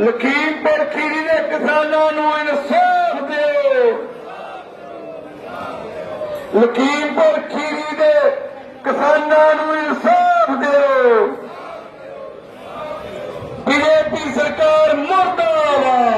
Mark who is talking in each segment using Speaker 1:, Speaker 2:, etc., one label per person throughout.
Speaker 1: ਲਖੀਮਪੁਰ ਖੀਰੀ ਦੇ ਕਿਸਾਨਾਂ ਨੂੰ ਇਨਸਾਫ ਦਿਓ। ਲਖੀਮਪੁਰ ਖੀਰੀ ਦੇ ਕਿਸਾਨਾਂ ਨੂੰ ਇਨਸਾਫ ਦਿਓ। ਬੀਜੇਪੀ ਸਰਕਾਰ ਮਰਦਾਬਾਦ।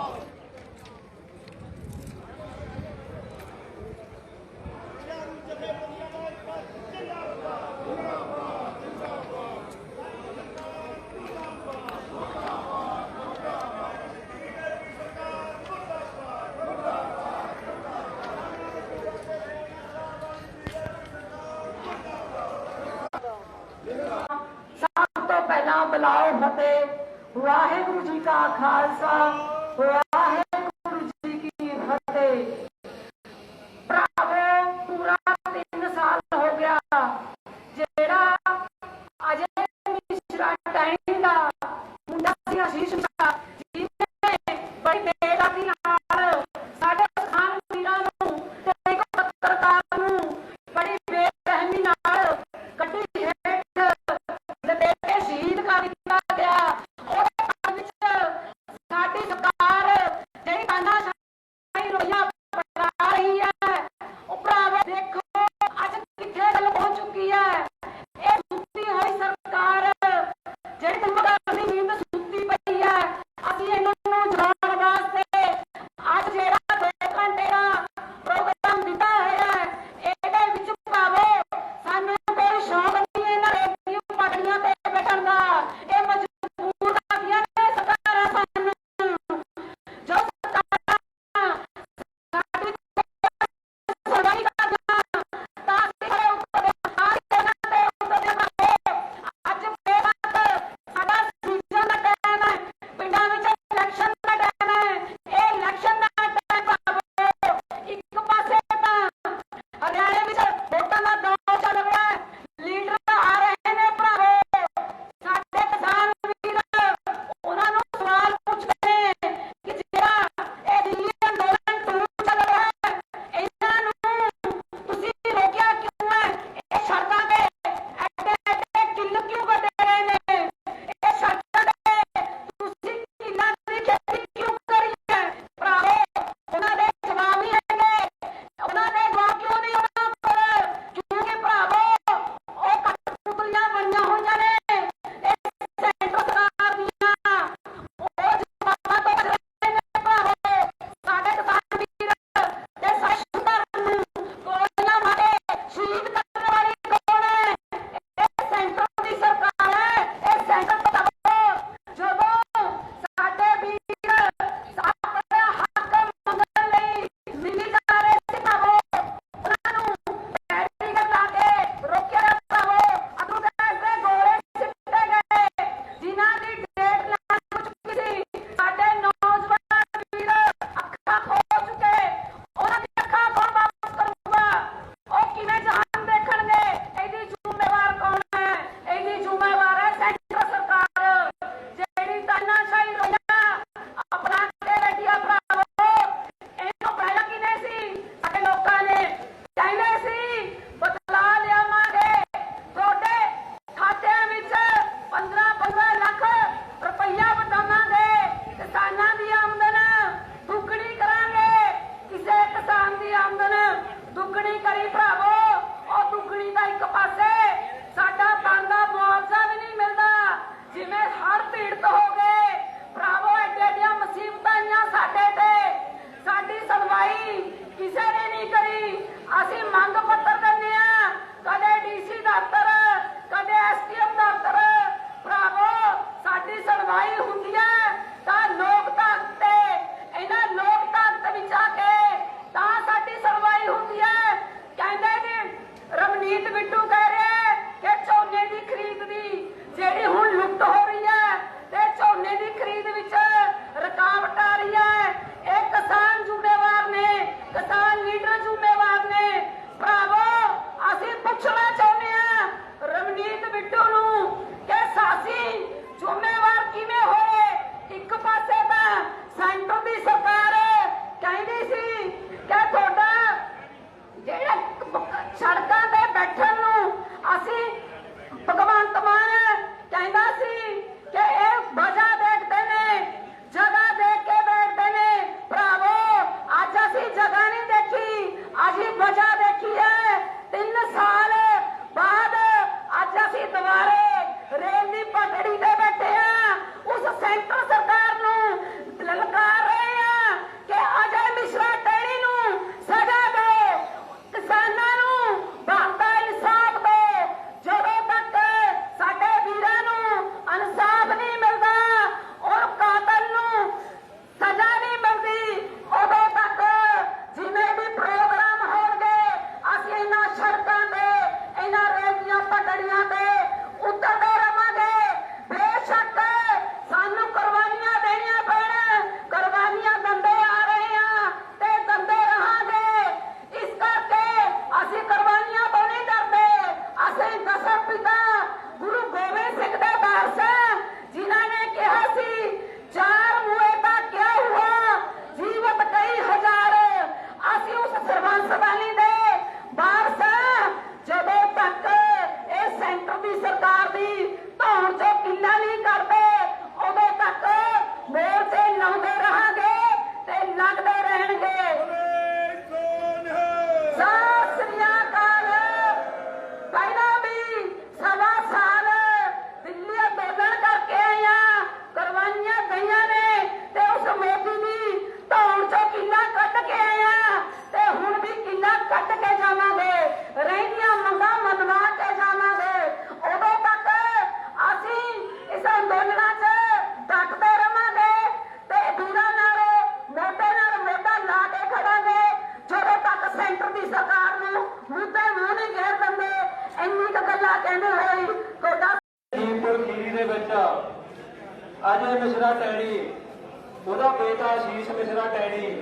Speaker 2: ਬੇਟਾ ਮਿਸ਼ਰਾ ਟੈਣੀ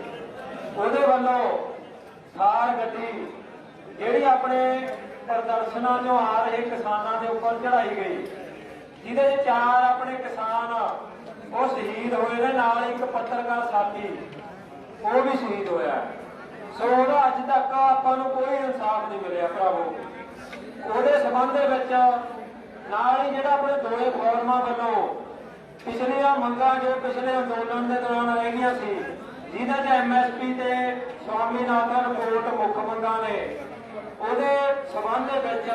Speaker 2: ਉਹਦੇ ਵੱਲੋਂ ਥਾਰ ਗੱਡੀ, ਜਿਹੜੀ ਆਪਣੇ ਪ੍ਰਦਰਸ਼ਨਾਂ 'ਚੋਂ ਆ ਰਹੇ ਕਿਸਾਨਾਂ ਦੇ ਉੱਪਰ ਚੜਾਈ ਗਈ, ਜਿਹਦੇ ਚਾਰ ਆਪਣੇ ਕਿਸਾਨ ਉਹ ਸ਼ਹੀਦ ਹੋਏ ਨੇ, ਨਾਲ ਇੱਕ ਪੱਤਰਕਾਰ ਸਾਥੀ, ਉਹ ਵੀ ਸ਼ਹੀਦ ਹੋਇਆ। ਸੋ ਉਹਦਾ ਅੱਜ ਤੱਕ ਆਪਾਂ ਨੂੰ ਕੋਈ ਇਨਸਾਫ ਨਹੀਂ ਮਿਲਿਆ ਭਰਾਵੋ। ਉਹਦੇ ਸਬੰਧ ਦੇ ਵਿੱਚ ਨਾਲ ਹੀ ਜਿਹੜਾ ਆਪਣੇ ਦੋਏ ਫੋਰਮਾਂ ਵੱਲੋਂ ਪਿਛਲੀਆਂ ਮੰਗਾਂ ਜੋ ਪਿਛਲੇ ਅੰਦੋਲਨ ਦੇ ਦੌਰਾਨ ਰਹਿ ਸੀ ਜਿਹਦੇ 'ਚ ਐਮਐਸਪੀ ਤੇ ਸਵਾਮੀਨਾਥਨ ਰਿਪੋਰਟ ਮੁੱਖ ਮੰਗਾਂ ਨੇ, ਉਹਦੇ ਸਬੰਧ ਦੇ ਵਿੱਚ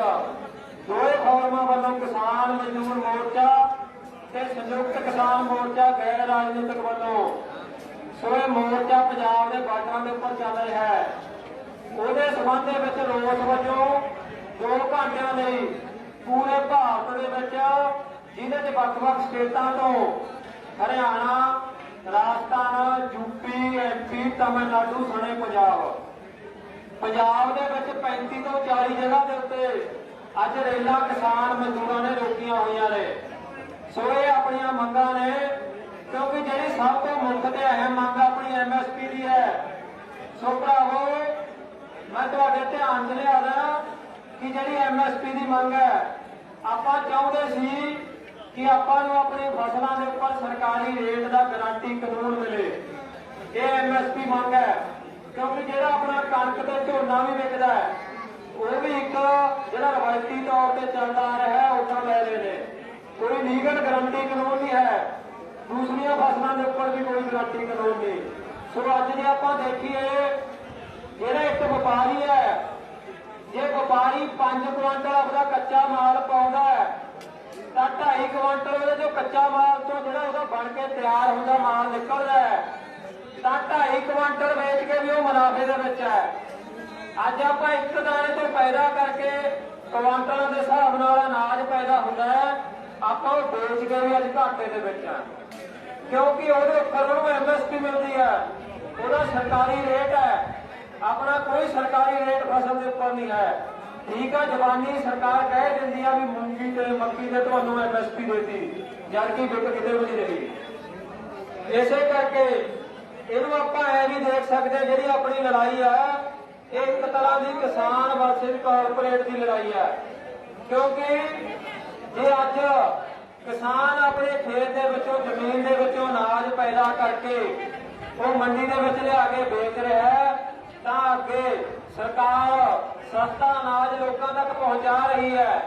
Speaker 2: ਦੋਏ ਫੋਰਮਾਂ ਵੱਲੋਂ ਕਿਸਾਨ ਮਜ਼ਦੂਰ ਮੋਰਚਾ ਤੇ ਸੰਯੁਕਤ ਕਿਸਾਨ ਮੋਰਚਾ ਗੈਰ ਰਾਜਨੀਤਿਕ ਵੱਲੋਂ ਸੋ ਮੋਰਚਾ ਪੰਜਾਬ ਦੇ ਬਾਰਡਰਾਂ ਦੇ ਉੱਪਰ ਚੱਲ ਰਿਹਾ ਹੈ। ਉਹਦੇ ਸਬੰਧ ਦੇ ਵਿੱਚ ਰੋਸ ਵਜੋਂ ਦੋ ਘੰਟਿਆਂ ਲਈ ਪੂਰੇ ਭਾਰਤ ਦੇ ਵਿੱਚ ਜਿਹਦੇ 'ਚ ਵੱਖ-ਵੱਖ ਸਟੇਟਾਂ ਤੋਂ ਹਰਿਆਣਾ ਰਾਜਸਥਾਨ ਯੂਪੀ ਐਮਪੀ ਤਮਿਲਨਾਡੂ ਸਣੇ ਪੰਜਾਬ। ਪੰਜਾਬ ਦੇ ਵਿੱਚ 35 ਤੋਂ 40 ਜਗ੍ਹਾ ਦੇ ਉੱਤੇ ਅੱਜ ਰੇਲਾਂ ਕਿਸਾਨ ਮਜ਼ਦੂਰਾਂ ਨੇ ਰੋਕੀਆਂ ਹੋਈਆਂ ਨੇ। ਸੋ ਇਹ ਆਪਣੀਆਂ ਮੰਗਾਂ ਨੇ, ਕਿਉਂਕਿ ਜਿਹੜੀ ਸਭ ਤੋਂ ਮੁੱਖ ਤੇ ਅਹਿਮ ਮੰਗ ਆਪਣੀ ਐਮਐਸਪੀ ਦੀ ਹੈ। ਸੋ ਭਰਾਵੋ, ਮੈਂ ਤੁਹਾਡੇ ਧਿਆਨ 'ਚ ਲਿਆਦਾ ਕਿ ਜਿਹੜੀ ਐਮਐਸਪੀ ਦੀ ਮੰਗ ਹੈ, ਆਪਾਂ ਚਾਹੁੰਦੇ ਸੀ ਕਿ ਆਪਾਂ ਨੂੰ ਆਪਣੀ ਫਸਲਾਂ ਦੇ ਉੱਪਰ ਸਰਕਾਰੀ ਰੇਟ ਦਾ ਗਾਰੰਟੀ ਕਾਨੂੰਨ ਮਿਲੇ। ਇਹ ਐਮਐਸਪੀ ਮੰਗ ਹੈ, ਕਿਉਂਕਿ ਜਿਹੜਾ ਆਪਣਾ ਕਣਕ ਤੇ ਝੋਨਾ ਵੀ ਵਿਕਦਾ ਹੈ, ਉਹ ਵੀ ਇੱਕ ਜਿਹੜਾ ਰਵਾਇਤੀ ਤੌਰ ਤੇ ਚੱਲਦਾ ਆ ਰਿਹਾ ਹੈ ਉਦਾਂ ਲੈ ਰਹੇ ਨੇ। ਕੋਈ ਲੀਗਲ ਗਾਰੰਟੀ ਕਾਨੂੰਨ ਨਹੀਂ ਹੈ, ਦੂਸਰੀਆਂ ਫਸਲਾਂ ਦੇ ਉੱਪਰ ਵੀ ਕੋਈ ਗਾਰੰਟੀ ਕਾਨੂੰਨ ਨਹੀਂ। ਸੋ ਅੱਜ ਜੇ ਆਪਾਂ ਦੇਖੀਏ, ਜਿਹੜਾ ਇੱਕ ਵਪਾਰੀ ਹੈ, ਜੇ ਵਪਾਰੀ 5 ਕੁਇੰਟਲ ਆਪਣਾ ਕੱਚਾ ਮਾਲ ਪਾਉਂਦਾ ਹੈ ਤਾਂ 2.5 ਕੁਇੰਟਲ ਉਹਦੇ ਜੋ ਕੱਚਾ ਮਾਲ ਤੋਂ ਜਿਹੜਾ ਉਹਦਾ ਬਣ ਕੇ ਤਿਆਰ ਹੁੰਦਾ, ਮਾਲ ਨਿਕਲਦਾ ਹੈ, ਤਾਂ 2.5 ਕੁਇੰਟਲ ਵੇਚ ਕੇ ਵੀ ਉਹ ਮੁਨਾਫੇ ਦੇ ਵਿੱਚ ਹੈ। ਅੱਜ ਆਪਾਂ ਇੱਕ ਦਾਣੇ ਤੋਂ ਪੈਦਾ ਕਰਕੇ ਕੁਆਂਟਲਾਂ ਦੇ ਹਿਸਾਬ ਨਾਲ ਅਨਾਜ ਪੈਦਾ ਹੁੰਦਾ ਹੈ, ਆਪਾਂ ਉਹ ਵੇਚ ਕੇ ਵੀ ਅੱਜ ਘਾਟੇ ਦੇ ਵਿੱਚ ਆ ਕਿਉਂਕਿ ਉਹਦੇ ਉੱਪਰ ਉਹਨੂੰ ਐਮਐਸਪੀ ਮਿਲਦੀ ਹੈ, ਉਹਦਾ ਸਰਕਾਰੀ ਰੇਟ ਹੈ। ਆਪਣਾ ਕੋਈ ਸਰਕਾਰੀ ਰੇਟ ਫਸਲ ਦੇ ਉੱਪਰ ਨਹੀਂ ਹੈ। ਠੀਕ ਆ, ਜਵਾਨੀ ਸਰਕਾਰ ਕਹਿ ਦਿੰਦੀ ਆ ਵੀ ਮੂੰਗੀ ਤੇ ਮੱਕੀ ਤੇ ਤੁਹਾਨੂੰ ਐਮਐਸਪੀ ਦੇਤੀ, ਜਦ ਕਿ ਵਿਕ ਕਿਤੇ ਵੀ ਨਹੀਂ ਰਹੀ। ਇਸੇ ਕਰਕੇ ਇਹਨੂੰ ਆਪਾਂ ਐ ਵੀ ਦੇਖ ਸਕਦੇ ਜਿਹੜੀ ਆਪਣੀ ਲੜਾਈ ਆ, ਇਹ ਇੱਕ ਤਰ੍ਹਾਂ ਦੀ ਕਿਸਾਨ ਵਰਸਸ ਕਾਰਪੋਰੇਟ ਦੀ ਲੜਾਈ ਆ। ਕਿਉਂਕਿ ਜੇ ਅੱਜ ਕਿਸਾਨ ਆਪਣੇ ਖੇਤ ਦੇ ਵਿੱਚੋਂ, ਜ਼ਮੀਨ ਦੇ ਵਿੱਚੋਂ ਅਨਾਜ ਪੈਦਾ ਕਰਕੇ ਉਹ ਮੰਡੀ ਦੇ ਵਿੱਚ ਲਿਆ ਕੇ ਵੇਚ ਰਿਹਾ ਤਾਂ ਅੱਗੇ ਸਰਕਾਰ ਸਸਤਾ ਅਨਾਜ ਲੋਕਾਂ ਤੱਕ ਪਹੁੰਚਾ ਰਹੀ ਹੈ।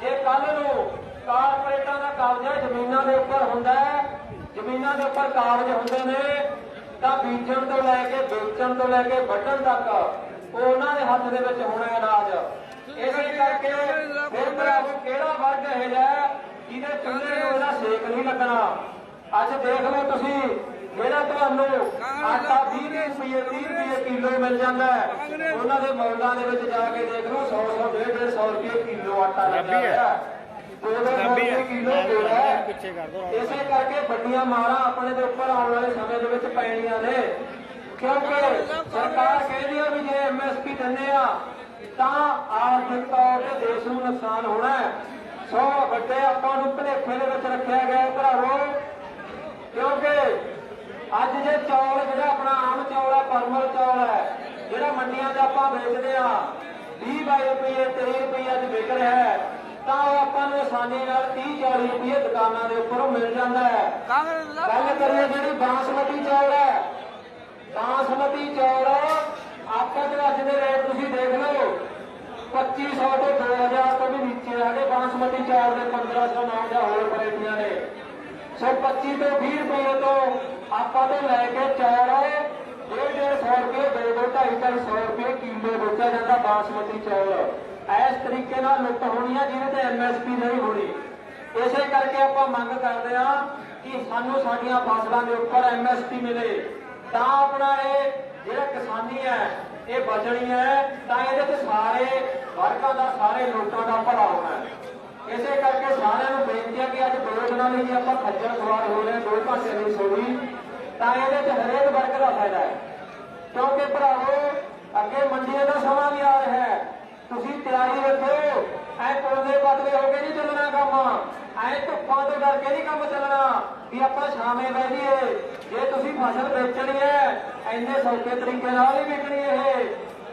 Speaker 2: ਜੇ ਕੱਲ ਨੂੰ ਕਾਰਪੋਰੇਟਾਂ ਦਾ ਕਬਜ਼ਾ ਜ਼ਮੀਨਾਂ ਦੇ ਉੱਪਰ ਹੁੰਦਾ ਹੈ, ਜ਼ਮੀਨਾਂ ਦੇ ਉੱਪਰ ਕਾਬਜ਼ ਹੁੰਦੇ ਨੇ, ਤਾਂ ਬੀਜਣ ਤੋਂ ਲੈ ਕੇ ਵੇਚਣ ਤੋਂ ਲੈ ਕੇ ਵੱਢਣ ਤੱਕ ਉਹਨਾਂ ਦੇ ਹੱਥ ਦੇ ਵਿੱਚ ਹੋਣਾ ਅਨਾਜ। ਇਸੇ ਕਰਕੇ ਫਿਰ ਭਰਾਵੋ, ਕਿਹੜਾ ਵਰਗ ਇਹ ਹੈ ਜਿਹਦੇ ਚੁੱਲ੍ਹੇ ਨੂੰ ਇਹਦਾ ਸੇਕ ਨਹੀਂ ਲੱਗਣਾ? ਅੱਜ ਦੇਖ ਲਓ ਤੁਸੀਂ ਜਿਹੜਾ ਤੁਹਾਨੂੰ ਆਟਾ 20 ਰੁਪਏ 30 ਰੁਪਏ ਕਿਲੋ ਮਿਲ ਜਾਂਦਾ ਹੈ। ਉਹਨਾਂ ਦੇ ਮੌਲਾਂ ਦੇ ਵਿੱਚ ਜਾ ਕੇ ਦੇਖ ਲਓ 100 100 150 100 ਰੁਪਏ ਕਿਲੋ ਆਟਾ ਲੱਗਿਆ ਹੋਇਆ ਹੈ। ਹੈ। ਇਸੇ ਕਰਕੇ ਵੱਡੀਆਂ ਮਾਰਾਂ ਆਪਣੇ ਦੇ ਉੱਪਰ ਆਉਣ ਵਾਲੇ ਸਮੇਂ ਦੇ ਵਿੱਚ ਪੈਣੀਆਂ ਨੇ। ਕਿਉਂਕਿ ਸਰਕਾਰ ਕਹਿੰਦੀ ਆ ਵੀ ਜੇ ਐਮਐਸਪੀ ਦਿੰਦੇ ਆ ਤਾਂ ਆਰਥਿਕ ਤੌਰ ਤੇ ਦੇਸ਼ ਨੂੰ ਨੁਕਸਾਨ ਹੋਣਾ ਹੈ। ਸੋ ਵੱਡੇ ਆਪਾਂ ਨੂੰ ਭਲੇਖੇ ਦੇ ਵਿੱਚ ਰੱਖਿਆ ਗਿਆ ਹੈ ਭਰਾਵੋ। ਕਿਉਂਕਿ ਅੱਜ ਜੇ ਚੌਲ ਜਿਹੜਾ ਆਪਣਾ ਆਮ ਚੌਲ ਹੈ ਪਰਮਲ ਚੌਲ ਹੈ ਜਿਹੜਾ ਮੰਡੀਆਂ 'ਚ ਆਪਾਂ ਵੇਚਦੇ ਆ 20 22 ਰੁਪਏ 23 ਰੁਪਏ 'ਚ ਵਿਕ ਰਿਹਾ ਹੈ ਤਾਂ ਉਹ ਆਪਾਂ ਨੂੰ ਆਸਾਨੀ ਨਾਲ 30 40 ਰੁਪਏ ਦੁਕਾਨਾਂ ਦੇ ਉੱਪਰੋਂ ਮਿਲ ਜਾਂਦਾ ਹੈ। ਗੱਲ ਕਰੀਏ ਜਿਹੜੀ ਬਾਸਮਤੀ ਚੌਲ ਹੈ ਬਾਸਮਤੀ ਚੌਲ ਆਪਾਂ ਦੇ ਅੱਜ ਦੇ ਰੇਟ ਤੁਸੀਂ ਦੇਖ ਲਓ 2500 ਤੋਂ 2000 ਤੋਂ ਵੀ ਨੀਚੇ ਆ ਗਏ ਬਾਸਮਤੀ ਚੌਲ ਦੇ 1500 ਨਾਮ ਜਾਂ ਹੋਰ ਵੈਰਾਈਟੀਆਂ ਨੇ ਸੋ 25 ਤੋਂ 20 ਰੁਪਏ ਤੋਂ ਆਪਾਂ ਤੋਂ ਲੈ ਕੇ ਚੌਲ ਡੇਢ ਡੇਢ ਸੌ ਰੁਪਏ ਦੋ ਦੋ ਢਾਈ ਢਾਈ ਸੌ ਰੁਪਏ ਕਿਲੋ ਵੇਚਿਆ ਜਾਂਦਾ ਬਾਸਮਤੀ ਚੌਲ। ਇਸ ਤਰੀਕੇ ਨਾਲ ਲੁੱਟ ਹੋਣੀ ਆ ਜਿਹਦੇ ਤੇ ਐਮਐਸਪੀ ਨਹੀਂ ਹੋਣੀ। ਇਸੇ ਕਰਕੇ ਆਪਾਂ ਮੰਗ ਕਰਦੇ ਆ ਕਿ ਸਾਨੂੰ ਸਾਡੀਆਂ ਫਸਲਾਂ ਦੇ ਉੱਪਰ ਐਮਐਸਪੀ ਮਿਲੇ। ਤਾਂ ਆਪਣਾ ਇਹ ਜਿਹੜਾ ਕਿਸਾਨੀ ਹੈ ਇਹ ਬਚਣੀ ਹੈ ਤਾਂ ਇਹਦੇ ਤੇ ਸਾਰੇ ਵਰਗਾਂ ਦਾ ਸਾਰੇ ਲੋਕਾਂ ਦਾ ਭਲਾ ਹੋਣਾ ਇਸੇ ਕਰਕੇ ਸਾਰਿਆਂ ਨੂੰ ਬੇਨਤੀ ਹੈ ਕਿ ਅੱਜ ਦੋ ਦਿਨਾਂ ਲਈ ਜੇ ਆਪਾਂ ਖੱਜਲ ਖੁਆਰ ਹੋ ਰਹੇ ਹਾਂ, ਦੋ ਘੰਟੇ ਨਹੀਂ ਸੋਈ। ਤਾਂ ਇਹਦੇ ਚ ਹਰੇਕ ਵਰਗ ਦਾ ਫਾਇਦਾ ਹੈ। ਕਿਉਂਕਿ ਭਰਾਵੋ, ਅੱਗੇ ਮੰਡੀਆਂ ਦਾ ਸਮਾਂ ਵੀ ਆ ਰਿਹਾ ਹੈ। ਤੁਸੀਂ ਤਿਆਰੀ ਰੱਖੋ, ਐ ਕੋਲੇ ਪਤਲੇ ਹੋ ਕੇ ਨਹੀਂ ਚੱਲਣਾ ਕੰਮ। ਐ ਧੁੱਪਾਂ ਤੋਂ ਡਰ ਕੇ ਨਹੀਂ ਕੰਮ ਚੱਲਣਾ ਵੀ ਆਪਾਂ ਛਾਵੇਂ ਬਹਿ ਜਾਈਏ। ਜੇ ਤੁਸੀਂ ਫਸਲ ਵੇਚਣੀ ਹੈ, ਇੰਨੇ ਸੌਖੇ ਤਰੀਕੇ ਨਾਲ ਹੀ ਵਿਕਣੀ ਇਹ।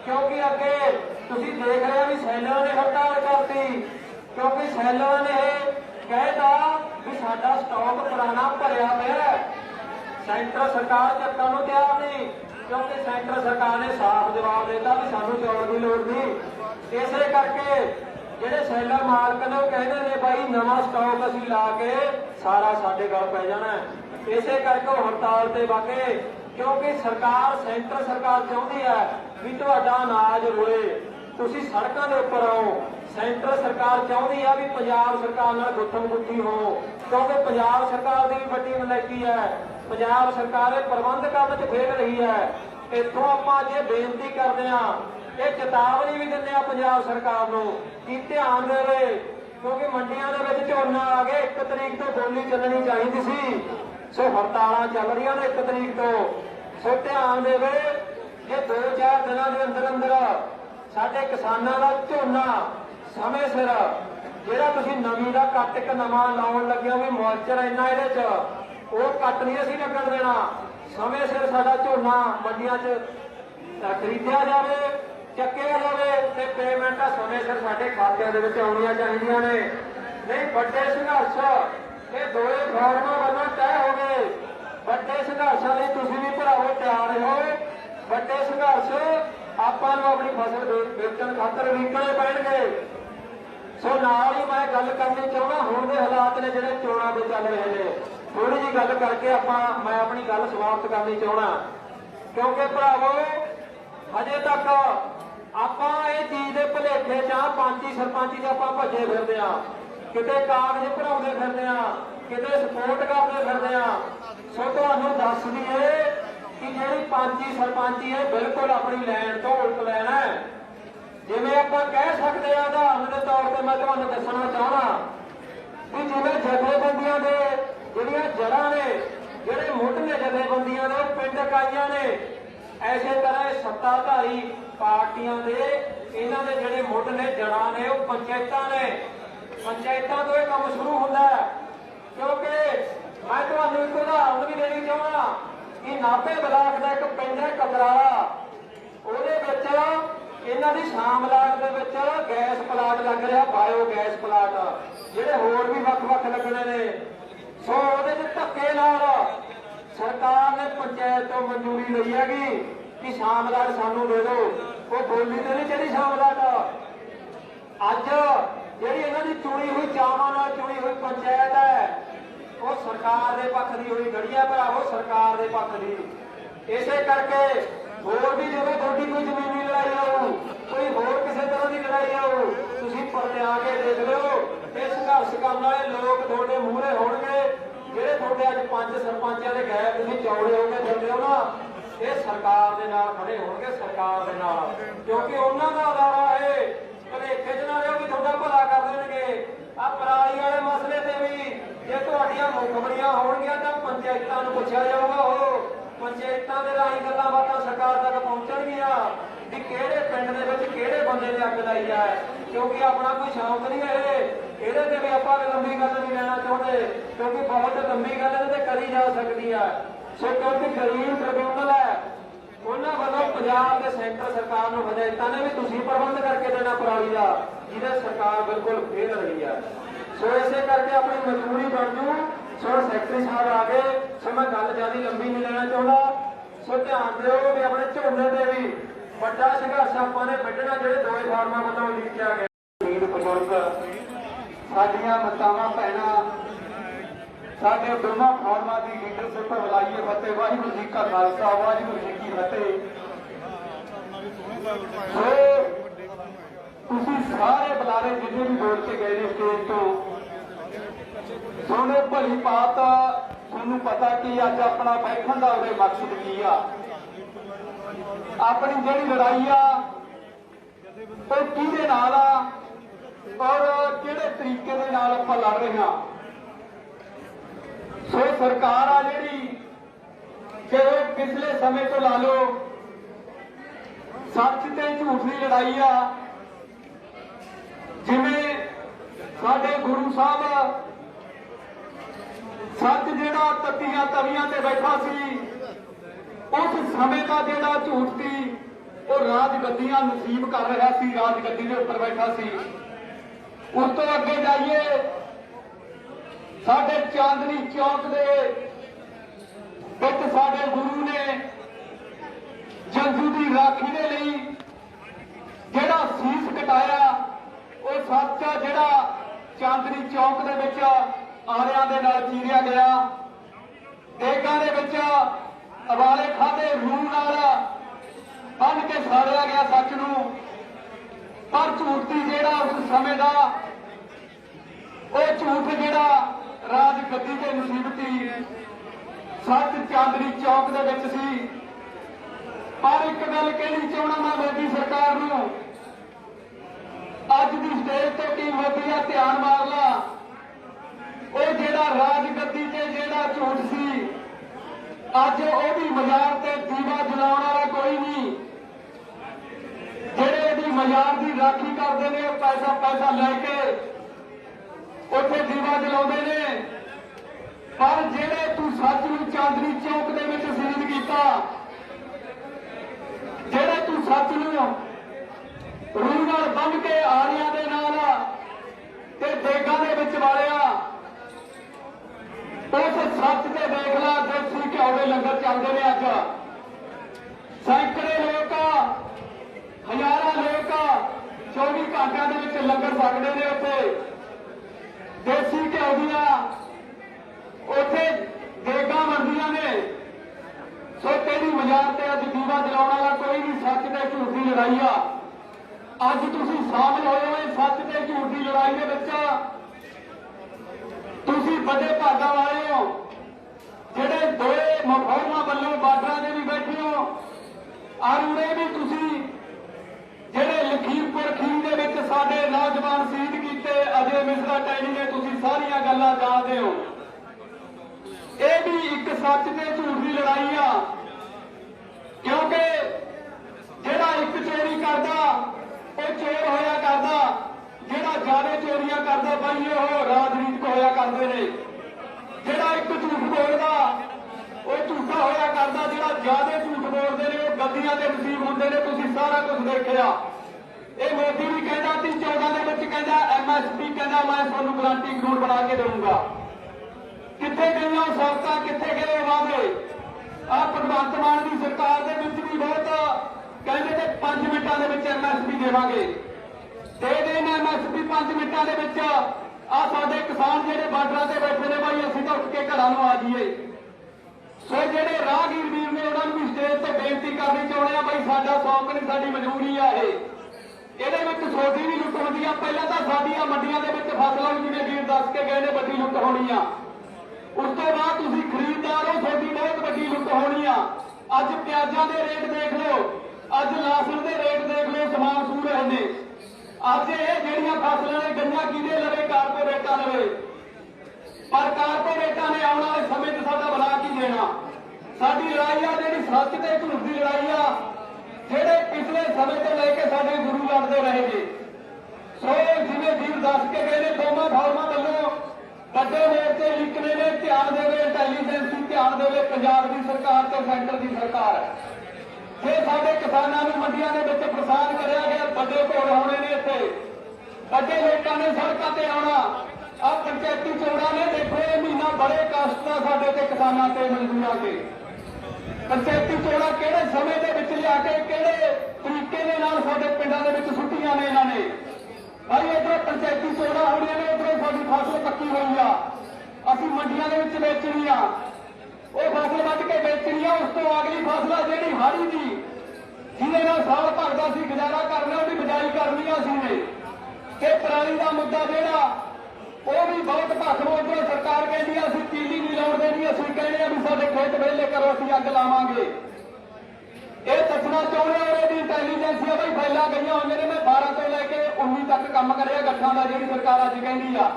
Speaker 2: ਕਿਉਂਕਿ ਅੱਗੇ ਤੁਸੀਂ ਦੇਖ ਰਹੇ ਹੋ ਵੀ ਸੈਲਰਾਂ ਨੇ ਹੜਤਾਲ ਕਰਤੀ। ਕਿਉਂਕਿ ਸੈਲਰਾਂ ਨੇ ਇਹ ਕਹਿਤਾ ਵੀ ਸਾਡਾ ਸਟਾਕ ਪੁਰਾਣਾ ਭਰਿਆ ਪਿਆ ਹੈ। ਸੈਂਟਰ ਸਰਕਾਰ ਚੱਕਣ ਨੂੰ ਤਿਆਰ ਨਹੀਂ, ਕਿਉਂਕਿ ਸੈਂਟਰ ਸਰਕਾਰ ਨੇ ਸਾਫ਼ ਜਵਾਬ ਦਿੱਤਾ ਵੀ ਸਾਨੂੰ ਚੌਲ ਦੀ ਲੋੜ ਨਹੀਂ। ਇਸੇ ਕਰਕੇ ਜਿਹੜੇ ਸੈਲਰ ਮਾਲਕ ਨੇ ਉਹ ਕਹਿੰਦੇ ਨੇ, ਬਾਈ, ਨਵਾਂ ਸਟਾਕ ਅਸੀਂ ਲਾ ਕੇ ਸਾਰਾ ਸਾਡੇ ਗਲ ਪੈ ਜਾਣਾ ਇਸੇ ਕਰਕੇ ਉਹ ਹੜਤਾਲ ਤੇ ਵਾਕੇ, ਕਿਉਂਕਿ ਸਰਕਾਰ, ਸੈਂਟਰ ਸਰਕਾਰ ਚਾਹੁੰਦੀ ਹੈ ਵੀ ਤੁਹਾਡਾ ਅਨਾਜ ਰੁਲੇ ਤੁਸੀਂ ਸੜਕਾਂ ਦੇ ਉੱਪਰ ਆਓ। ਸੈਂਟਰ ਸਰਕਾਰ ਚਾਹੁੰਦੀ ਆ ਵੀ ਪੰਜਾਬ ਸਰਕਾਰ ਨਾਲ ਗੁੱਥਮ ਗੁੱਥੀ ਹੋ, ਕਿਉਂਕਿ ਪੰਜਾਬ ਸਰਕਾਰ ਦੀ ਵੀ ਵੱਡੀ ਨਲਾਇਕੀ ਹੈ। ਪੰਜਾਬ ਸਰਕਾਰ ਇਹ ਪ੍ਰਬੰਧ ਕਰਨ 'ਚ ਫੇਲ ਰਹੀ ਹੈ। ਇੱਥੋਂ ਆਪਾਂ ਅੱਜ ਇਹ ਬੇਨਤੀ ਕਰਦੇ ਆ ਇਹ ਚੇਤਾਵਨੀ ਵੀ ਦਿੰਦੇ ਆ ਪੰਜਾਬ ਸਰਕਾਰ ਨੂੰ ਕਿ ਧਿਆਨ ਦੇਵੇ ਕਿਉਂਕਿ ਮੰਡੀਆਂ ਦੇ ਵਿੱਚ ਝੋਨਾ ਆ ਗਿਆ ਇੱਕ ਤਰੀਕ ਤੋਂ ਬੋਲੀ ਚੱਲਣੀ ਚਾਹੀਦੀ ਸੀ। ਸੋ ਹੜਤਾਲਾਂ ਚੱਲ ਰਹੀਆਂ ਨੇ ਇੱਕ ਤਰੀਕ ਤੋਂ। ਸੋ ਧਿਆਨ ਦੇਵੇ ਜੇ ਦੋ ਚਾਰ ਦਿਨਾਂ ਦੇ ਅੰਦਰ ਅੰਦਰ ਸਾਡੇ ਕਿਸਾਨਾਂ ਦਾ ਝੋਨਾ ਸਮੇਂ ਸਿਰ, ਜਿਹੜਾ ਤੁਸੀਂ ਨਵੀਂ ਦਾ ਕੱਟ ਇੱਕ ਨਵਾਂ ਲਾਉਣ ਲੱਗਿਆ ਵੀ ਮੋਇਸਚਰ ਇੰਨਾ ਇਹਦੇ 'ਚ ਉਹ ਕੱਟ ਨਹੀਂ ਅਸੀਂ ਲੱਗਣ ਦੇਣਾ। ਸਮੇਂ ਸਿਰ ਸਾਡਾ ਝੋਨਾ ਮੰਡੀਆਂ 'ਚ ਖਰੀਦਿਆ ਜਾਵੇ, ਚੱਕਿਆ ਜਾਵੇ ਤੇ ਪੇਮੈਂਟਾਂ ਸਮੇਂ ਸਿਰ ਸਾਡੇ ਖਾਤਿਆਂ ਦੇ ਵਿੱਚ ਆਉਣੀਆਂ ਚਾਹੀਦੀਆਂ ਨੇ। ਨਹੀਂ, ਵੱਡੇ ਸੰਘਰਸ਼, ਇਹ ਦੋਏ ਫਾਰਮਾਂ ਵੱਲੋਂ ਤੈਅ ਹੋ ਗਏ। ਵੱਡੇ ਸੰਘਰਸ਼ਾਂ ਲਈ ਤੁਸੀਂ ਵੀ ਭਰਾਵੋ ਤਿਆਰ ਹੋ ਵੱਡੇ ਸੰਘਰਸ਼, ਆਪਾਂ ਨੂੰ ਆਪਣੀ ਫਸਲ ਵੇਚਣ ਖਾਤਰ ਵਿਕਣੇ ਪੈਣਗੇ। ਸੋ ਨਾਲ ਹੀ ਮੈਂ ਗੱਲ ਕਰਨੀ ਚਾਹੁੰਦਾ, ਹੁਣ ਦੇ ਹਾਲਾਤ ਨੇ ਜਿਹੜੇ ਚੋਣਾਂ ਦੇ ਚੱਲ ਰਹੇ ਨੇ। ਥੋੜੀ ਜੀ ਗੱਲ ਕਰਕੇ ਆਪਾਂ, ਮੈਂ ਆਪਣੀ ਗੱਲ ਸਮਾਪਤ ਕਰਨੀ ਚਾਹੁੰਦਾ। ਕਿਉਂਕਿ ਭਰਾਵੋ, ਹਜੇ ਤੱਕ ਆਪਾਂ ਇਹ ਚੀਜ਼ ਦੇ ਭੁਲੇਖੇ ਚ ਆ ਪੰਚੀ ਸਰਪੰਚੀ ਚ ਆਪਾਂ ਭੱਜੇ ਫਿਰਦੇ ਆ। ਕਿਤੇ ਕਾਗਜ਼ ਭਰਾਉਂਦੇ ਫਿਰਦੇ ਆ, ਕਿਤੇ ਸਪੋਰਟ ਕਰਦੇ ਫਿਰਦੇ ਆ। ਸੋ ਤੁਹਾਨੂੰ ਦੱਸ ਦਈਏ ਕਿ ਜਿਹੜੀ ਪੰਚੀ ਸਰਪੰਚੀ ਹੈ ਬਿਲਕੁਲ ਆਪਣੀ ਲੈਣ ਤੋਂ ਉਲਟ ਲੈਣਾ ਹੈ। ਜਿਵੇਂ ਆਪਾਂ ਕਹਿ ਸਕਦੇ ਆ, ਉਦਾਹਰਨ ਦੇ ਤੌਰ ਤੇ ਮੈਂ ਤੁਹਾਨੂੰ ਦੱਸਣਾ ਚਾਹਣਾ ਵੀ ਜਿਵੇਂ ਜਥੇਬੰਦੀਆਂ ਦੇ ਜਿਹੜੀਆਂ ਜੜਾਂ ਨੇ, ਜਿਹੜੇ ਮੁੱਢ ਨੇ ਜਥੇਬੰਦੀਆਂ ਨੇ ਉਹ ਪਿੰਡ ਇਕਾਈਆਂ ਨੇ, ਐਸੇ ਤਰ੍ਹਾਂ ਇਹ ਸੱਤਾਧਾਰੀ ਪਾਰਟੀਆਂ ਦੇ, ਇਹਨਾਂ ਦੇ ਜਿਹੜੇ ਮੁੱਢਲੇ ਜੜ੍ਹਾਂ ਨੇ, ਉਹ ਪੰਚਾਇਤਾਂ ਨੇ। ਪੰਚਾਇਤਾਂ ਤੋਂ ਇਹ ਕੰਮ ਸ਼ੁਰੂ ਹੁੰਦਾ ਹੈ। ਕਿਉਂਕਿ ਮੈਂ ਤੁਹਾਨੂੰ ਇੱਕ ਉਦਾਹਰਨ ਵੀ ਦੇਣੀ ਚਾਹੁੰਦਾ ਕਿ ਨਾਭੇ ਬਲਾਕ ਦਾ ਇੱਕ ਪਿੰਡ ਹੈ ਕਤਰਾਲਾ ਉਹਦੇ ਵਿੱਚ ਇਹਨਾਂ ਦੀ ਸ਼ਾਮ ਲਾਟ ਦੇ ਵਿੱਚ ਗੈਸ ਪਲਾਟ ਲੱਗ ਰਿਹਾ, ਬਾਇਓ ਗੈਸ ਪਲਾਟ। ਜਿਹੜੇ ਹੋਰ ਵੀ ਵੱਖ-ਵੱਖ ਲੱਗਣੇ ਨੇ। ਸੋ ਉਹਦੇ ਚ ਧੱਕੇ ਨਾਲ ਸਰਕਾਰ ਨੇ ਪੰਚਾਇਤ ਤੋਂ ਮਨਜ਼ੂਰੀ ਲਈ ਹੈਗੀ ਕਿ ਸ਼ਾਮ ਸਾਨੂੰ ਦੇ ਦਿਓ। ਉਹ ਬੋਲੀ ਤੇ ਨਹੀਂ ਚੜੀ ਸ਼ਾਮ ਅੱਜ ਜਿਹੜੀ ਇਹਨਾਂ ਦੀ ਚੁਣੀ ਹੋਈ ਚਾਵਾਂ ਨਾਲ ਚੁਣੀ ਹੋਈ ਪੰਚਾਇਤ ਹੈ, ਉਹ ਸਰਕਾਰ ਦੇ ਪੱਖ ਦੀ ਹੋਈ ਗੜੀਆ ਭਰਾਵੋ, ਸਰਕਾਰ ਦੇ ਪੱਖ ਦੀ। ਇਸੇ ਕਰਕੇ ਹੋਰ ਵੀ ਜਦੋਂ ਤੁਹਾਡੀ ਕੋਈ ਜ਼ਮੀਨੀ ਲੜਾਈ ਆਊ ਕੋਈ ਹੋਰ ਕਿਸੇ ਤਰ੍ਹਾਂ ਦੀ ਲੜਾਈ ਆਊ ਤੁਸੀਂ ਪਰਤਿਆ ਕੇ ਦੇਖ ਲਿਓ। ਇਹ ਸੰਘਰਸ਼ ਕਰਨ ਵਾਲੇ ਲੋਕ ਤੁਹਾਡੇ ਮੂਹਰੇ ਹੋਣਗੇ। ਜਿਹੜੇ ਤੁਹਾਡੇ ਅੱਜ ਪੰਜ ਸਰਪੰਚਾਂ ਦੇ ਗਏ ਤੁਸੀਂ ਚੌੜੇ ਹੋ ਕੇ ਫਿਰਦੇ ਹੋ ਨਾ, ਇਹ ਸਰਕਾਰ ਦੇ ਨਾਲ ਖੜੇ ਹੋਣਗੇ, ਸਰਕਾਰ ਦੇ ਨਾਲ। ਕਿਉਂਕਿ ਉਹਨਾਂ ਦਾ ਅਦਾਰਾ ਇਹ ਭਲੇਖੇ ਚ ਨਾ ਰਹੋ ਵੀ ਤੁਹਾਡਾ ਭਲਾ ਕਰ ਦੇਣਗੇ। ਆ ਪਰਾਲੀ ਵਾਲੇ ਮਸਲੇ ਤੇ ਵੀ ਜੇ ਤੁਹਾਡੀਆਂ ਮੁਖਬਰੀਆਂ ਹੋਣਗੀਆਂ ਤਾਂ ਪੰਚਾਇਤਾਂ ਨੂੰ ਪੁੱਛਿਆ ਜਾਊਗਾ ਉਹ। ਪੰਚਾਇਤਾਂ ਦੇ ਰਾਹੀਂ ਗੱਲਾਂ ਬਾਤਾਂ ਸਰਕਾਰ ਤੱਕ ਪਹੁੰਚਣਗੀਆਂ। ਵੀ ਕਿਹੜੇ ਪਿੰਡ ਦੇ ਵਿੱਚ ਕਿਹੜੇ ਬੰਦੇ ਨੇ ਅੱਗ ਲਾਈ ਆ ਕਿਉਂਕਿ ਆਪਣਾ ਕੋਈ ਸ਼ਾਂਤ ਨਹੀਂ ਇਹ। ਇਹਦੇ ਤੇ ਵੀ ਆਪਾਂ ਲੰਬੀ ਗੱਲ ਨਹੀਂ ਲੈਣਾ ਚਾਹੁੰਦੇ, ਕਿਉਂਕਿ ਬਹੁਤ ਲੰਬੀ ਗੱਲ ਇਹਦੇ ਤੇ ਕਰੀ ਜਾ ਸਕਦੀ ਆ। ਸੋ ਕਿਉਂਕਿ ਗਰੀਬ ਟ੍ਰਿਬਿਊਨਲ ਹੈ। ਉਹਨਾਂ ਵੱਲੋਂ ਪੰਜਾਬ ਦੇ ਸੈਂਟਰ ਸਰਕਾਰ ਨੂੰ ਹਦਾਇਤਾਂ ਨੇ ਵੀ ਤੁਸੀਂ ਪ੍ਰਬੰਧ ਕਰਕੇ ਦੇਣਾ ਪਰਾਲੀ ਦਾ, ਜਿਹਦੇ ਸਰਕਾਰ ਬਿਲਕੁਲ ਫੇਲ ਰਹੀ ਹੈ ਸੋ ਇਸੇ ਕਰਕੇ ਆਪਣੀ ਮਜਬੂਰੀ ਬਣ ਜੂ। ਸੋ ਸੈਕਟਰੀ ਸਾਹਿਬ ਆ ਗਏ। ਸੋ ਮੈਂ ਗੱਲ ਜ਼ਿਆਦਾ ਲੰਬੀ ਨਹੀਂ ਲੈਣਾ ਚਾਹੁੰਦਾ। ਸੋ ਧਿਆਨ ਦਿਓ ਵੀ ਆਪਣੇ ਝੋਨੇ ਤੇ ਵੀ ਵੱਡਾ ਸੰਘਰਸ਼ ਆਪਾਂ ਨੇ ਵੱਢਣਾ, ਜਿਹੜੇ ਦੋਏ ਫਾਰਮਾਂ ਵੱਲੋਂ ਲਿਖਿਆ ਗਿਆ ਵੀਰ ਬਜ਼ੁਰਗ, ਸਾਡੀਆਂ ਮਤਾਵਾਂ ਭੈਣਾਂ, ਸਾਡੇ ਦੋਨਾਂ ਫਾਰਮਾਂ ਦੀ ਲੀਡਰਸ਼ਿਪ ਵਲਾਈਏ ਫਤਿਹ, ਵਾਹਿਗੁਰੂ ਜੀ ਕਾ ਖਾਲਸਾ, ਵਾਹਿਗੁਰੂ ਜੀ ਕੀ ਫਤਿਹ। ਤੁਸੀਂ ਸਾਰੇ ਬੁਲਾਰੇ ਜਿੰਨੇ ਵੀ ਬੋਲ ਕੇ ਗਏ ਨੇ ਸਟੇਜ ਤੋਂ ਸੋਨੇ ਭਲੀ ਬਾਤ ਤੁਹਾਨੂੰ ਪਤਾ ਕਿ ਅੱਜ ਆਪਣਾ ਬੈਠਣ ਦਾ ਉਹਦੇ ਮਕਸਦ ਕੀ ਆ? ਆਪਣੀ ਜਿਹੜੀ ਲੜਾਈ ਆ, ਉਹ ਕਿਹਦੇ ਨਾਲ ਆ ਔਰ ਕਿਹੜੇ ਤਰੀਕੇ ਦੇ ਨਾਲ ਆਪਾਂ ਲੜ ਰਹੇ ਹਾਂ? ਸੋ ਸਰਕਾਰ ਆ ਜਿਹੜੀ ਕਿ ਪਿਛਲੇ ਸਮੇਂ ਤੋਂ ਲਾ ਲਓ, ਸੱਚ ਤੇ ਝੂਠ ਦੀ ਲੜਾਈ ਆ। ਜਿਵੇਂ ਸਾਡੇ ਗੁਰੂ ਸਾਹਿਬ
Speaker 3: ਸੱਚ ਜਿਹੜਾ ਤੱਤੀਆਂ ਤਵੀਆਂ ਤੇ ਬੈਠਾ ਸੀ ਉਸ ਸਮੇਂ ਦਾ ਜਿਹੜਾ ਝੂਠ ਸੀ, ਉਹ ਰਾਜ ਗੱਦੀਆਂ ਨਸੀਬ ਕਰ ਰਿਹਾ ਸੀ ਰਾਜ ਗੱਦੀ ਦੇ ਉੱਪਰ ਬੈਠਾ ਸੀ। ਉਸ ਤੋਂ ਅੱਗੇ ਜਾਈਏ, ਸਾਡੇ ਚਾਂਦਨੀ ਚੌਕ ਦੇ ਵਿੱਚ ਸਾਡੇ ਗੁਰੂ ਨੇ ਜੰਜੂ ਦੀ ਰਾਖੀ ਦੇ ਲਈ ਜਿਹੜਾ ਸੀਸ ਕਟਾਇਆ, ਉਹ ਸੱਚਾ ਜਿਹੜਾ ਚਾਂਦਨੀ ਚੌਕ ਦੇ ਵਿੱਚ ਆਰਿਆਂ ਦੇ ਨਾਲ ਚੀਰਿਆ ਗਿਆ। ਦੇਗਾਂ ਦੇ ਵਿੱਚ ਅਵਾਲੇ ਖਾਦੇ ਰੂਹ ਨਾਲ ਬੰਨ ਕੇ ਸਾੜਿਆ ਗਿਆ ਸੱਚ ਨੂੰ। ਪਰ ਝੂਠ ਦੀ ਜਿਹੜਾ ਉਸ ਸਮੇਂ ਦਾ, ਉਹ ਝੂਠ ਜਿਹੜਾ ਰਾਜ ਗੱਦੀ ਤੇ ਮੁਸੀਬਤੀ ਸੱਚ ਚਾਂਦਨੀ ਚੌਕ ਦੇ ਵਿੱਚ ਸੀ। ਪਰ ਇੱਕ ਗੱਲ ਕਹਿਣੀ ਚਾਹਣਾ ਮੈਂ ਮੋਦੀ ਸਰਕਾਰ ਨੂੰ, ਅੱਜ ਦੀ ਸਟੇਜ ਤੇ ਕੀ ਮੋਦੀ ਆ, ਧਿਆਨ ਮਾਰ ਲਾ। ਉਹ ਜਿਹੜਾ ਰਾਜ ਗੱਦੀ ਤੇ ਜਿਹੜਾ ਝੂਠ ਸੀ ਅੱਜ ਉਹਦੀ ਮਜ਼ਾਰ ਤੇ ਦੀਵਾ ਜਲਾਉਣ ਵਾਲਾ ਕੋਈ ਨਹੀਂ। ਜਿਹੜੇ ਉਹਦੀ ਮਜ਼ਾਰ ਦੀ ਰਾਖੀ ਕਰਦੇ ਨੇ, ਉਹ ਪੈਸਾ ਪੈਸਾ ਲੈ ਕੇ ਉੱਥੇ ਦੀਵਾ ਜਲਾਉਂਦੇ ਨੇ। ਪਰ ਜਿਹੜੇ ਤੂੰ ਸੱਚ ਨੂੰ ਚਾਂਦਨੀ ਚੌਕ ਦੇ ਵਿੱਚ ਸ਼ਹੀਦ ਕੀਤਾ, ਜਿਹੜੇ ਤੂੰ ਸੱਚ ਨੂੰ ਰੂਹ ਨਾਲ ਬੰਨ ਕੇ ਆਰਿਆਂ ਦੇ ਨਾਲ ਤੇ ਦੇਗਾਂ ਦੇ ਵਿੱਚ ਵਾਲਿਆ ਉਸ ਸੱਚ ਤੇ ਦੇਖ ਲਾ, ਦੇਸੀ ਘਿਓ ਦੇ ਲੰਗਰ ਚੱਲਦੇ ਨੇ ਅੱਜ। ਸੈਂਕੜੇ ਲੋਕ, ਹਜ਼ਾਰਾਂ ਲੋਕ 24 ਘੰਟਿਆਂ ਦੇ ਵਿੱਚ ਲੰਗਰ ਸਕਦੇ ਨੇ ਉੱਥੇ। ਦੇਸੀ ਘਿਓ ਦੀਆਂ ਉੱਥੇ ਦੇਗਾਂ ਬਣਦੀਆਂ ਨੇ। ਸੋ ਤੇਰੀ ਮਜ਼ਾਕ ਤੇ ਅੱਜ ਦੀਵਾ ਜਲਾਉਣ ਵਾਲਾ ਕੋਈ ਵੀ ਸੱਚ ਤੇ ਝੂਠ ਦੀ ਲੜਾਈ ਆ। ਅੱਜ ਤੁਸੀਂ ਸ਼ਾਮਲ ਹੋਏ ਹੋਏ ਸੱਚ ਤੇ ਝੂਠ ਦੀ ਲੜਾਈ ਦੇ ਵਿੱਚ। ਤੁਸੀਂ ਵੱਡੇ ਭਾਗਾਂ ਵਾਲੇ ਹੋ, ਜਿਹੜੇ ਦੋਏ ਮਫੌਰਮਾਂ ਵੱਲੋਂ ਬਾਰਡਰਾਂ ਦੇ ਵੀ ਬੈਠੇ ਹੋ, ਆਰੂੜੇ ਵੀ ਤੁਸੀਂ, ਜਿਹੜੇ ਲਖੀਮਪੁਰ ਖੀਰ ਦੇ ਵਿੱਚ ਸਾਡੇ ਨੌਜਵਾਨ ਸ਼ਹੀਦ ਕੀਤੇ ਅਜੇ ਮਿਸਰਾ ਟੈਣੀ ਨੇ ਤੁਸੀਂ ਸਾਰੀਆਂ ਗੱਲਾਂ ਜਾਣਦੇ ਹੋ। ਇਹ ਵੀ ਇੱਕ ਸੱਚ ਤੇ ਝੂਠ ਦੀ ਲੜਾਈ ਆ, ਕਿਉਂਕਿ ਜਿਹੜਾ ਇੱਕ ਚੋਰੀ ਕਰਦਾ, ਉਹ ਚੋਰ ਹੋਇਆ ਕਰਦਾ। ਜਿਹੜਾ ਜ਼ਿਆਦਾ ਚੋਰੀਆਂ ਕਰਦਾ ਬਾਈ, ਉਹ ਰਾਜਨੀਤਿਕ ਹੋਇਆ ਕਰਦੇ ਨੇ। ਜਿਹੜਾ ਇੱਕ ਝੂਠ ਬੋਲਦਾ, ਉਹ ਝੂਠਾ ਹੋਇਆ ਕਰਦਾ। ਜਿਹੜਾ ਜ਼ਿਆਦਾ ਝੂਠ ਬੋਲਦੇ ਨੇ, ਉਹ ਗੱਦੀਆਂ ਦੇ ਨਸੀਬ ਹੁੰਦੇ ਨੇ। ਤੁਸੀਂ ਸਾਰਾ ਕੁਝ ਦੇਖਿਆ। ਇਹ ਮੋਦੀ ਵੀ ਕਹਿੰਦਾ ਸੀ 14 ਦੇ ਵਿੱਚ ਕਹਿੰਦਾ ਐਮਐਸਪੀ ਕਹਿੰਦਾ, ਮੈਂ ਤੁਹਾਨੂੰ ਗਰੰਟੀ ਕਾਨੂੰਨ ਬਣਾ ਕੇ ਦੇਵਾਂਗਾ ਕਿੱਥੇ ਗਈਆਂ ਉਹ ਕਿੱਥੇ ਗਏ ਉਹ ਵਾਅਦੇ? ਆ ਭਗਵੰਤ ਮਾਨ ਦੀ ਸਰਕਾਰ ਦੇ ਵਿੱਚ ਵੀ ਬਹੁਤ ਕਹਿੰਦੇ ਤੇ 5 ਮਿੰਟਾਂ ਦੇ ਵਿੱਚ ਐਮਐਸਪੀ ਦੇਵਾਂਗੇ। ਦੇ ਦੇਣ ਐਮਐਸਪੀ 5 ਮਿੰਟਾਂ ਦੇ ਵਿੱਚ। ਆ ਸਾਡੇ ਕਿਸਾਨ ਜਿਹੜੇ ਬਾਰਡਰਾਂ ਤੇ ਬੈਠੇ ਨੇ ਬਾਈ, ਅਸੀਂ ਤਾਂ ਉੱਠ ਕੇ ਘਰਾਂ ਨੂੰ ਆ ਜਾਈਏ। ਸੋ ਜਿਹੜੇ ਰਾਹਗੀਰ ਵੀਰ ਨੇ ਉਹਨਾਂ ਨੂੰ ਵੀ ਸਟੇਜ ਤੇ ਬੇਨਤੀ ਕਰਨੀ ਚਾਹੁੰਦੇ ਆ, ਬਾਈ, ਸਾਡਾ ਸੌਂਕ ਨਹੀਂ ਸਾਡੀ ਮਜਬੂਰੀ ਆ ਇਹ। ਇਹਦੇ ਵਿੱਚ ਛੋਟੀ ਵੀ ਲੁੱਟ ਹੁੰਦੀ ਆ। ਪਹਿਲਾਂ ਤਾਂ ਸਾਡੀਆਂ ਮੰਡੀਆਂ ਦੇ ਵਿੱਚ ਫਸਲਾਂ ਵੀ ਜਿਵੇਂ ਵੀਰ ਦੱਸ ਕੇ ਗਏ ਨੇ, ਵੱਡੀ ਲੁੱਟ ਹੋਣੀ ਆ। ਉਸ ਤੋਂ ਬਾਅਦ ਤੁਸੀਂ ਖਰੀਦਦਾਰ ਹੋ, ਤੁਹਾਡੀ ਬਹੁਤ ਵੱਡੀ ਲੁੱਟ ਹੋਣੀ ਆ। ਅੱਜ ਪਿਆਜ਼ਾਂ ਦੇ ਰੇਟ ਦੇਖ ਲਓ। ਅੱਜ ਲਸਣ ਦੇ ਰੇਟ ਦੇਖ ਲਓ, ਸਮਾਨ ਸੂ ਰਹੇ ਨੇ ਅੱਜ ਇਹ ਜਿਹੜੀਆਂ ਫਸਲਾਂ ਨੇ, ਗੰਨਾ ਕਿਹਦੇ ਲਵੇ, ਕਾਰਪੋਰੇਟਾਂ ਲਵੇ? ਪਰ ਕਾਰਪੋਰੇਟਾਂ ਨੇ ਆਉਣ ਵਾਲੇ ਸਮੇਂ 'ਚ ਸਾਡਾ ਬਣਾ ਕੀ ਦੇਣਾ? ਸਾਡੀ ਲੜਾਈ ਆ, ਜਿਹੜੀ ਸੱਚ ਤੇ ਝੂਠ ਦੀ ਲੜਾਈ ਆ, ਜਿਹੜੇ ਪਿਛਲੇ ਸਮੇਂ ਤੋਂ ਲੈ ਕੇ ਸਾਡੇ ਗੁਰੂ ਲੜਦੇ ਰਹੇ ਜੀ ਸੋ ਜਿਵੇਂ ਵੀਰ ਦੱਸ ਕੇ ਗਏ ਨੇ, ਦੋਵਾਂ ਫਾਰਮਾਂ ਵੱਲੋਂ ਵੱਡੇ ਮੋਰਚੇ ਲਿਖਣੇ ਨੇ, ਧਿਆਨ ਦੇਵੇ ਇੰਟੈਲੀਜੈਂਸ ਨੂੰ ਧਿਆਨ ਦੇਵੇ, ਪੰਜਾਬ ਦੀ ਸਰਕਾਰ ਤੇ ਸੈਂਟਰ ਦੀ ਸਰਕਾਰ। ਜੇ ਸਾਡੇ ਕਿਸਾਨਾਂ ਨੂੰ ਮੰਡੀਆਂ ਦੇ ਵਿੱਚ ਪ੍ਰਸਾਦ ਕਰਿਆ ਗਿਆ ਵੱਡੇ ਘੋੜ ਹੋਣੇ ਨੇ ਇੱਥੇ। ਵੱਡੇ ਲੋਕਾਂ ਨੇ ਸੜਕਾਂ ਤੇ ਆਉਣਾ। ਆ ਪੰਚਾਇਤੀ ਚੋਣਾਂ ਨੇ ਦੇਖੋ, ਇਹ ਮਹੀਨਾ ਬੜੇ ਕਸ਼ਟ ਦਾ ਸਾਡੇ ਤੇ ਕਿਸਾਨਾਂ ਤੇ ਮਜ਼ਦੂਰਾਂ ਤੇ ਪੰਚਾਇਤੀ ਚੋਣਾਂ ਕਿਹੜੇ ਸਮੇਂ ਦੇ ਵਿੱਚ ਲਿਆ ਕੇ, ਕਿਹੜੇ ਤਰੀਕੇ ਦੇ ਨਾਲ ਸਾਡੇ ਪਿੰਡਾਂ ਦੇ ਵਿੱਚ ਸੁੱਟੀਆਂ ਨੇ ਇਹਨਾਂ ਨੇ? ਭਾਈ, ਇਧਰੋਂ ਪੰਚਾਇਤੀ ਚੋਣਾਂ ਹੋਣੀਆਂ ਨੇ, ਉਧਰੋਂ ਸਾਡੀ ਫਸਲ ਪੱਕੀ ਹੋਈ ਆ। ਅਸੀਂ ਮੰਡੀਆਂ ਦੇ ਵਿੱਚ ਵੇਚਣੀ ਆ ਉਹ ਫਸਲ ਵੱਢ ਕੇ ਵੇਚਣੀ ਆ ਉਸ ਤੋਂ ਅਗਲੀ ਫਸਲ ਆ ਜਿਹੜੀ ਹਾੜੀ ਦੀ ਜਿਹਦੇ ਨਾਲ ਸਾਲ ਭਰ ਦਾ ਸੀ ਗੁਜ਼ਾਰਾ ਕਰਨਾ, ਉਹਦੀ ਬਿਜਾਈ ਕਰਨੀ ਆ ਅਸੀਂ ਨੇ। ਤੇ ਪਰਾਲੀ ਦਾ ਮੁੱਦਾ ਜਿਹੜਾ, ਉਹ ਵੀ ਬਹੁਤ ਭੱਖ ਉਧਰੋਂ ਸਰਕਾਰ ਕਹਿੰਦੀ ਆ, ਅਸੀਂ ਪੀਲੀ ਨਹੀਂ ਲਾਉਣ ਦੇਣੀ, ਅਸੀਂ ਕਹਿੰਦੇ ਆ ਵੀ ਸਾਡੇ ਖੇਤ ਵਿਹਲੇ ਕਰੋ, ਅਸੀਂ ਅੱਗ ਲਾਵਾਂਗੇ। ਇਹ ਦੱਸਣਾ ਚਾਹੁੰਦੇ ਆ ਇਹਦੀ ਇੰਟੈਲੀਜੈਂਸ ਆ, ਬਈ ਫੈਲਾ ਗਈਆਂ ਹੋਈਆਂ ਨੇ, ਮੈਂ 12 ਤੋਂ ਲੈ ਕੇ 19 ਤੱਕ ਕੰਮ ਕਰਿਆ, ਗੱਠਾਂ ਦਾ ਜਿਹੜੀ ਸਰਕਾਰ ਅੱਜ ਕਹਿੰਦੀ ਆ।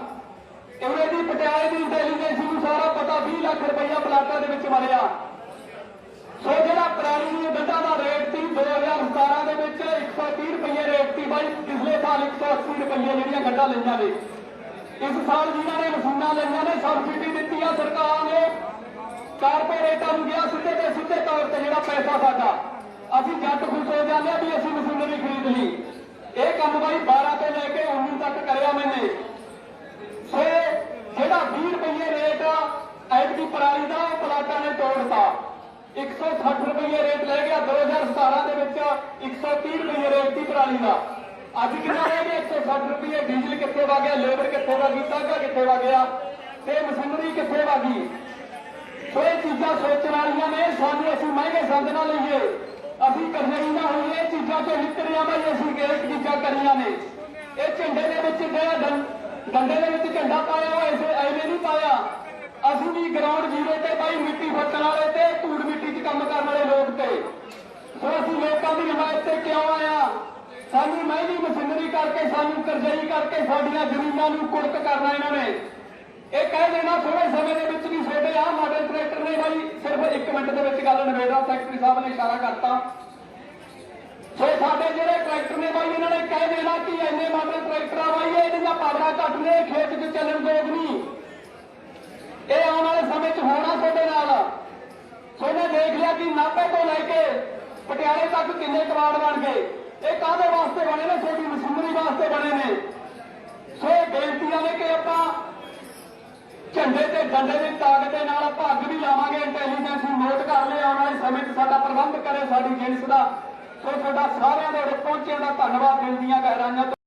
Speaker 3: ਇਹਨੇ ਦੀ ਪਟਿਆਲੇ ਦੀ ਇੰਟੈਲੀਜੈਂਸ ਨੂੰ ਸਾਰਾ ਪਤਾ 20 ਲੱਖ ਰੁਪਈਆ ਪਲਾਟਾਂ ਦੇ ਵਿੱਚ ਮਰਿਆ। ਸੋ ਜਿਹੜਾ ਪਰਾਲੀ ਦੀ ਗੱਡਾ ਦਾ ਰੇਟ ਸੀ 2017 ਦੇ ਵਿੱਚ 130 ਰੁਪਏ ਰੇਟ ਸੀ ਬਾਈ, ਪਿਛਲੇ ਸਾਲ 180 ਰੁਪਏ ਜਿਹੜੀਆਂ ਗੱਡਾ ਲਈਆਂ ਨੇ। ਇਸ ਸਾਲ ਜਿਨ੍ਹਾਂ ਨੇ ਮਸ਼ੀਨਾਂ ਲਈਆਂ ਨੇ, ਸਬਸਿਡੀ ਦਿੱਤੀ ਆ ਸਰਕਾਰ ਨੇ। ਕਾਰਪੋਰੇਟਾਂ ਨੂੰ ਗਿਆ ਸਿੱਧੇ ਤੇ ਸਿੱਧੇ ਤੌਰ ਤੇ ਜਿਹੜਾ ਪੈਸਾ ਸਾਡਾ। ਅਸੀਂ ਜੱਟ ਖੁਸ਼ ਹੋ ਜਾਂਦੇ ਆ ਵੀ ਅਸੀਂ ਮਸ਼ੀਨਰੀ ਖਰੀਦ ਲਈ ਇਹ ਕੰਮ ਬਾਈ 12 ਤੋਂ ਲੈ ਕੇ 19 ਤੱਕ ਕਰਿਆ ਮੈਨੇ ਸੋ ਜਿਹੜਾ 20 ਰੁਪਏ ਰੇਟ ਐਤਕੀ ਪਰਾਲੀ ਦਾ ਉਹ ਪਲਾਟਾਂ ਨੇ ਤੋੜਤਾ 160 ਰੁਪਏ ਰੇਟ ਲੈ ਗਿਆ 2017 ਦੇ ਵਿੱਚ 130 ਰੁਪਏ ਰੇਟ ਦੀ ਪਰਾਲੀ ਦਾ। ਅੱਜ ਕਿੰਨਾ ਰਹਿ ਗਿਆ? 160 ਰੁਪਏ ਡੀਜ਼ਲ ਕਿੱਥੇ ਵਾ ਗਿਆ? ਲੇਬਰ ਕਿੱਥੇ ਵਾ ਗਈ? ਤਾਗਾ ਕਿੱਥੇ ਵਾ ਗਿਆ? ਤੇ ਮਸ਼ੀਨਰੀ ਕਿੱਥੇ ਵਾ ਗਈ? ਸੋ ਇਹ ਚੀਜ਼ਾਂ ਸੋਚਣ ਵਾਲੀਆਂ ਨੇ, ਸਾਨੂੰ ਅਸੀਂ ਮਹਿੰਗੇ ਸੰਦ ਨਾ ਲਈਏ। ਅਸੀਂ ਕਰਜ਼ਈ ਨਾ ਹੋਈਏ ਚੀਜ਼ਾਂ ਤੋਂ ਨਿਕਲਿਆ ਬਈ ਅਸੀਂ ਗੇਟ ਚੀਜ਼ਾਂ ਕਰੀਆਂ ਨੇ। ਇਹ ਝੰਡੇ ਦੇ ਵਿੱਚ ਜਿਹੜਾ ਡੰਡੇ ਦੇ ਵਿੱਚ ਝੰਡਾ ਪਾਇਆ ਹੋਇਆ ਐਵੇਂ ਨਹੀਂ ਪਾਇਆ। ਅਸੀਂ ਵੀ ਗਰਾਊਂਡ ਜ਼ੀਰੋ ਤੇ ਬਾਈ ਮਿੱਟੀ ਫੱਟਣ ਵਾਲੇ ਤੇ ਧੂੜ ਮਿੱਟੀ 'ਚ ਕੰਮ ਕਰਨ ਵਾਲੇ ਲੋਕ ਤੇ। ਸੋ ਅਸੀਂ ਲੋਕਾਂ ਦੀ ਹਮਾਇਤ ਤੇ ਕਿਉਂ ਆਇਆ ਸਾਨੂੰ ਮਹਿੰਗੀ ਮਸ਼ੀਨਰੀ ਕਰਕੇ, ਸਾਨੂੰ ਕਰਜ਼ਈ ਕਰਕੇ ਸਾਡੀਆਂ ਜ਼ਮੀਨਾਂ ਨੂੰ ਕੁੜਕ ਕਰਨਾ ਇਹਨਾਂ ਨੇ। ਇਹ ਕਹਿ ਦੇਣਾ ਥੋੜੇ ਸਮੇਂ ਦੇ ਵਿੱਚ ਵੀ ਛੋਟੇ ਆ ਮਾਡਲ ਟਰੈਕਟਰ ਨੇ ਬਾਈ, ਸਿਰਫ 1 ਮਿੰਟ ਦੇ ਵਿੱਚ ਗੱਲ ਨਵੇੜਾ ਸੈਕਟਰੀ ਸਾਹਿਬ ਨੇ ਇਸ਼ਾਰਾ ਕਰਤਾ। ਸੋ ਸਾਡੇ ਜਿਹੜੇ ਟਰੈਕਟਰ ਨੇ ਬਾਈ, ਇਹਨਾਂ ਨੇ ਕਹਿ ਦੇਣਾ ਕਿ ਇੰਨੇ ਮਾਡਲ ਟਰੈਕਟਰ ਆ ਬਾਈ ਇਹਦੀਆਂ ਪਾਵਰਾਂ ਘੱਟ ਨੇ, ਖੇਤ 'ਚ ਚੱਲਣ ਯੋਗ ਨਹੀਂ। ਇਹ ਆਉਣ ਵਾਲੇ ਸਮੇਂ 'ਚ ਹੋਣਾ ਤੁਹਾਡੇ ਨਾਲ। ਸੋਨੇ ਦੇਖ ਲਿਆ ਕਿ ਨਾਭੇ ਤੋਂ ਲੈ ਕੇ ਪਟਿਆਲੇ ਤੱਕ ਕਿੰਨੇ ਕਵਾੜ ਬਣ ਗਏ। ਇਹ ਕਾਹਦੇ ਵਾਸਤੇ ਬਣੇ ਨੇ? ਤੁਹਾਡੀ ਮਸ਼ੀਨਰੀ ਵਾਸਤੇ ਬਣੇ ਨੇ। ਸੋ ਇਹ ਬੇਨਤੀਆਂ ਨੇ ਕਿ ਆਪਾਂ ਝੰਡੇ ਤੇ ਡੰਡੇ ਦੀ ਤਾਕਤ ਦੇ ਨਾਲ ਆਪਾਂ ਅੱਗ ਵੀ ਲਾਵਾਂਗੇ ਇੰਟੈਲੀਜੈਂਸ ਨੂੰ ਨੋਟ ਕਰ ਲਿਆ ਆਉਣ ਵਾਲੇ ਸਮੇਂ 'ਚ ਸਾਡਾ ਪ੍ਰਬੰਧ ਕਰੇ ਸਾਡੀ ਜਿੰਸ ਦਾ। ਸੋ ਤੁਹਾਡਾ ਸਾਰਿਆਂ ਦੇ ਉਰੇ ਪਹੁੰਚਣ ਦਾ ਧੰਨਵਾਦ ਦਿਲ ਦੀਆਂ ਗਹਿਰਾਈਆਂ ਤੋਂ।